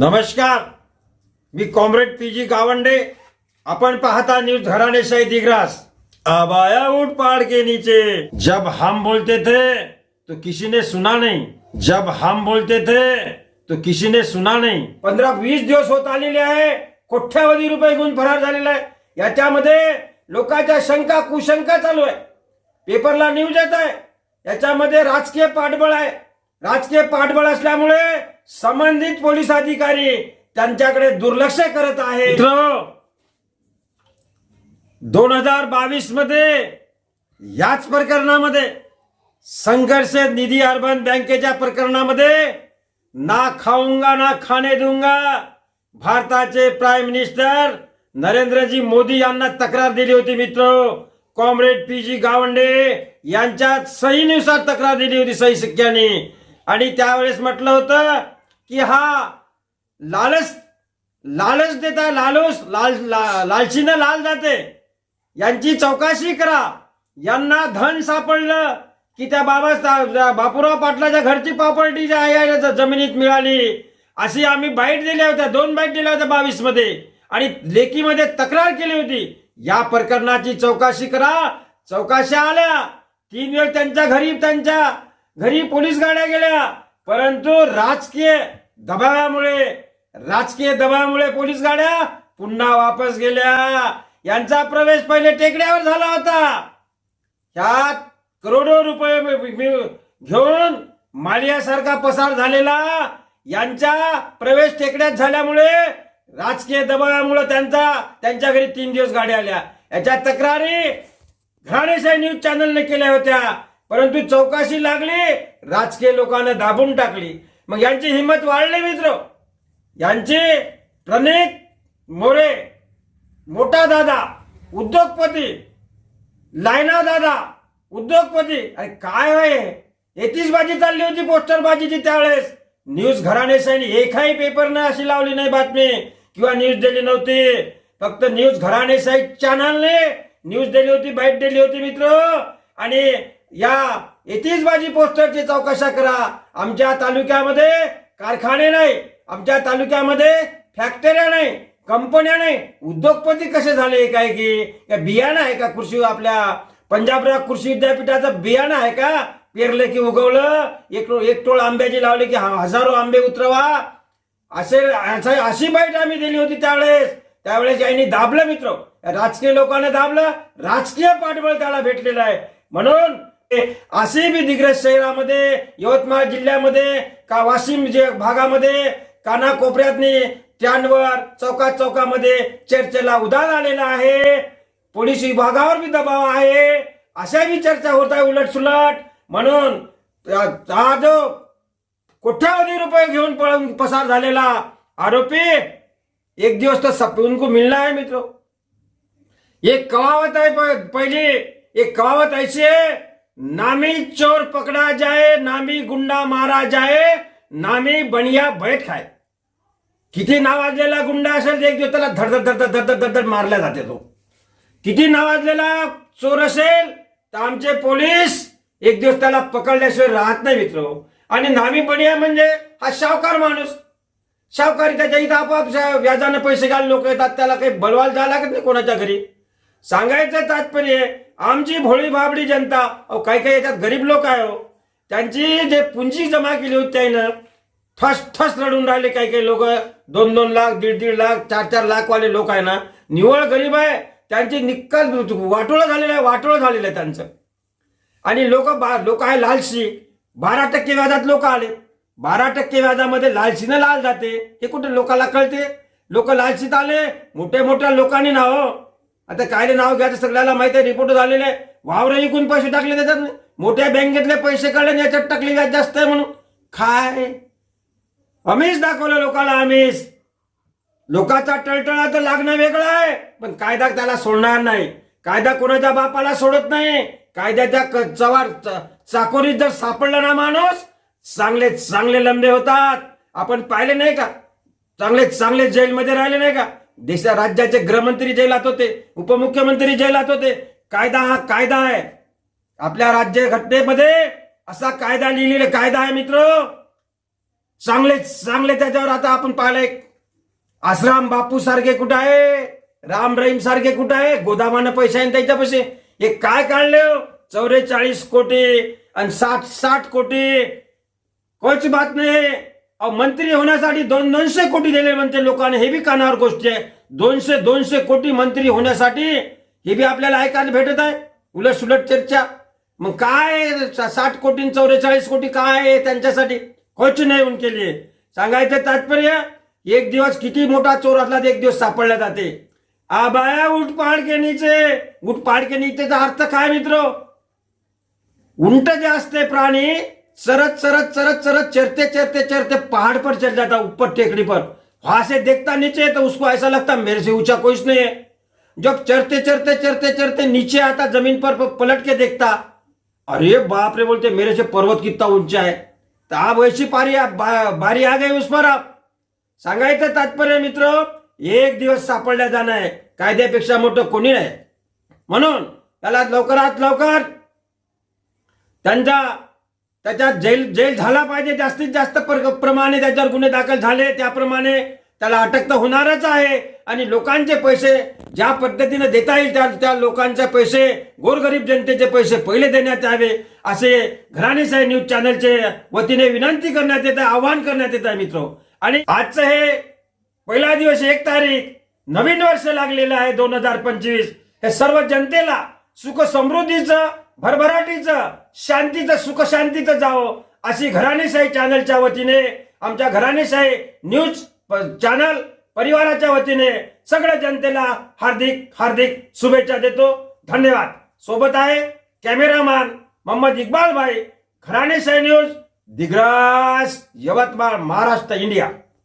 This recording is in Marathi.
नमस्कार. मी कॉम्रेड पी जी गावंडे. अपन पाहता न्यूज घराने शाही दिग्रास अब आया उठ पहाड़ के नीचे. जब हम बोलते थे तो किसी ने सुना नहीं. जब हम बोलते थे तो किसी ने सुना नाही. पंधरा वीस दिवस होत आलेले आहे. कोट्यावधी रुपये घेऊन फरार झालेला आहे. याच्यामध्ये लोकांच्या शंका कुशंका चालू आहे. पेपरला न्यूज येत आहे. याच्यामध्ये राजकीय पाठबळ आहे. राजकीय पाठबळ असल्यामुळे संबंधित पोलीस अधिकारी त्यांच्याकडे दुर्लक्ष करत आहे दोन हजार बावीसमध्ये याच प्रकरणामध्ये संघर्ष निधी अर्बन बँकेच्या प्रकरणामध्ये ना खाऊंगा ना खाणे दूंगा भारताचे प्राईम मिनिस्टर नरेंद्रजी मोदी यांना तक्रार दिली होती मित्र! कॉम्रेड पी जी गावंडे यांच्या सहीनुसार तक्रार दिली होती सही शिक्क्याने आणि त्यावेळेस म्हटलं होतं की हा लालच लालच देता लालूस लाल ला, लालचीनं लाल जाते. यांची चौकशी करा. यांना धन सापडलं की त्या बाबा बापूराव पाटलाच्या घरची प्रॉपर्टी आहे जमिनीत मिळाली. अशी आम्ही बाईट दिल्या होत्या दोन बाईट दिल्या होत्या बावीसमध्ये आणि लेकीमध्ये तक्रार केली होती. या प्रकरणाची चौकशी करा. चौकाशा आल्या. तीन वेळ त्यांच्या घरी त्यांच्या घरी पोलीस गाड्या गेल्या परंतु राजकीय दबावामुळे राजकीय दबावामुळे पोलीस गाड्या पुन्हा वापस गेल्या. यांचा प्रवेश पहिले टेकड्यावर झाला होता. ह्यात करोडो रुपये घेऊन मालियासारखा पसार झालेला यांच्या प्रवेश टेकड्यात झाल्यामुळे राजकीय दबावामुळे त्यांचा त्यांच्या घरी तीन दिवस गाड्या आल्या. याच्या तक्रारी घराणेशाही न्यूज चॅनलने केल्या होत्या. परंतु चौकशी लागली राजकीय लोकांना दाबून टाकली. मग यांची हिंमत वाढली मित्र. यांचे प्रणित मोरे मोठा दादा उद्योगपती लायना दादा उद्योगपती. अरे काय हो आहे येतीच बाजी चालली होती पोस्टरबाजीची त्यावेळेस. न्यूज घराणेशाही एकही पेपरनं अशी लावली नाही बातमी. किंवा न्यूज दिली नव्हती. फक्त न्यूज घराणेशाही चॅनलने न्यूज दिली होती बाईट दिली होती मित्र. आणि या येतीच पोस्टरची चौकशा करा. आमच्या तालुक्यामध्ये कारखाने नाही आमच्या तालुक्यामध्ये फॅक्टऱ्या नाही कंपन्या नाही. उद्योगपती कसे झाले काय की? का बियाणं आहे का कृषी आपल्या? पंजाबराव कृषी विद्यापीठाचं बियाणं आहे का? पेरलं की उगवलं एक एक टोळ आंब्याची लावली की हजारो आंबे उतरवा. असे असं- अशी बाईट आम्ही दिली होती त्यावेळेस. त्यावेळेस यांनी दाबलं मित्र. राजकीय लोकांना दाबलं. राजकीय पाठबळ त्याला भेटलेलं आहे. म्हणून असे बी दिग्रज शहरामध्ये यवतमाळ जिल्ह्यामध्ये का वाशिम भागामध्ये भागामध्ये कानाकोपऱ्यातनी त्यांवर चौकात चौकामध्ये चर्चेला उदार आलेला आहे. पोलीस विभागावर बी दबाव आहे. अशा बी चर्चा होत आहे उलट सुलट म्हणून हा जो कोट्यावधी रुपये घेऊन पळून पसार झालेला आरोपी एक दिवस तर सपून उनको मिलना है मित्रों. एक कहावत है पहिली पहली एक कहावत ऐसी है नामी चोर पकड़ा जाए नामी गुंडा मारा जाए नामी बनिया बैठ खाए। किती नावाजलेला गुंडा असेल एक दिवस त्याला धडधड धडधड धडधड धडधड मारला जाते तो. किती नावाजलेला चोर असेल तर आमचे पोलीस एक दिवस त्याला पकडल्याशिवाय राहत नाही मित्र. आणि नामी बनिया म्हणजे हा शावकार माणूस. शावकारी त्याच्या इथं आपोआप शा- व्याजानं पैसे घाल लोक येतात त्याला काही बलवाल जायला लागत नाही कोणाच्या घरी. सांगायचं तात्पर्य आमची भोळी भाबडी जनता अहो काही काही याच्यात गरीब लोक आहे हो त्यांची जे पुंजी जमा केली होती त्यानं ठस ठस रडून राहिले काही काही लोक. दोन दोन लाख दीड दीड लाख चार चार लाखवाले लोक आहे ना निव्वळ गरीब आहे. त्यांची निकाल वाटोळं झालेलं आहे वाटोळं झालेलं आहे त्यांचं. आणि लोक लोक आहे लालशी. बारा टक्के व्याजात लोक आले. बारा टक्के व्याजामध्ये लालशीनं लाल जाते. हे कुठे लोकाला कळते? लोक लालशीत आले. मोठ्या मोठ्या लोकांनी ना हो. आता कायले नाव घ्यायचं सगळ्याला माहिती आहे रिपोर्ट झालेले वावर इकून पैसे टाकले त्याच्यात मोठ्या बँकेतले पैसे काढले याच्यात टाकले व्याज जास्त आहे म्हणून. काय? अमिष दाखवलं लोकांना आमिष लोकांचा टळटळा तर लागणं वेगळं आहे पण कायदा त्याला सोडणार नाही. कायदा कोणाच्या बापाला सोडत नाही. कायद्याच्या चवार चाकोरीत जर सापडला ना माणूस चांगले चांगले लंबे होतात. आपण पाहिले नाही का? चांगले चांगले जेलमध्ये राहिले नाही का? देशा राज्याचे गृहमंत्री जेलात होते उपमुख्यमंत्री जेलात होते. कायदा हा कायदा आहे. आपल्या राज्य घटनेमध्ये असा कायदा लिहिलेला कायदा आहे मित्र. चांगले चांगले त्याच्यावर आता आपण पाहिलंय. आश्राम बापू सारखे कुठं आहे? राम रहीम सारखे कुठं आहे? गोदामानं पैसे आहे त्याच्या पैसे हे काय काढले? चौवेचाळीस कोटी आणि साठ साठ कोटी. कोच बात नाही. मंत्री होण्यासाठी दोन दोनशे कोटी दिले म्हणते लोकांनी. हे बी कानावर गोष्टी आहे. दोनशे दोनशे कोटी मंत्री होण्यासाठी हे बी आपल्याला ऐकायला भेटत आहे. उलट सुलट चर्चा. मग काय साठ कोटी चौवेचाळीस कोटी काय आहे त्यांच्यासाठी? कोच नाही होऊन केली सांगायचं तात्पर्य एक दिवस किती मोठा चोर असला तर एक दिवस सापडला जाते. आबाया उठ उठपाडकेनीचे उठ अर्थ काय मित्र? उंट जे असते प्राणी चरत चरत चरत चरत चरते चरते चरते पहाड़ पर चढ जाता ऊपर टेकड़ी पर. वहां से देखता नीचे तो उसको ऐसा लगता मेरे से ऊंचा कोई नहीं है. जब चरते चरते चरते चरते नीचे आता जमीन पर पलट के देखता अरे बाप रे बोलते मेरे से पर्वत कितना ऊंचा है. तो आप वैसी पारी बा, बारी आ गई उस पर आप. सांगायचं तात्पर्य मित्र एक दिवस सापडला जाणं आहे. कायद्यापेक्षा मोठं कोणी नाही. म्हणून त्याला लवकरात लवकर. त्यांचा त्याच्यात जेल जेल झाला पाहिजे जास्तीत जास्त प्रमाणे त्याच्यावर गुन्हे दाखल झाले त्याप्रमाणे त्याला अटक तर होणारच आहे. आणि लोकांचे पैसे ज्या पद्धतीने देता येईल त्या त्या लोकांचे पैसे गोरगरीब जनतेचे पैसे पहिले देण्यात यावे असे घराणेसाहेब न्यूज चॅनलचे वतीने विनंती करण्यात येत आहे आवाहन करण्यात येत आहे मित्र. आणि आजचं हे पहिला दिवस एक तारीख नवीन वर्ष लागलेलं आहे दोन हजार पंचवीस. हे सर्व जनतेला सुख समृद्धीचं भरभराटीचं शांतीचं सुख शांतीचं जावं अशी घराणेशाही चॅनलच्या वतीने आमच्या घराणेशाही न्यूज प- चॅनल परिवाराच्या वतीने सगळ्या जनतेला हार्दिक हार्दिक शुभेच्छा देतो. धन्यवाद. सोबत आहे कॅमेरामॅन मोहम्मद इक्बाल भाई घराणेशाही न्यूज दिग्रास यवतमाळ महाराष्ट्र इंडिया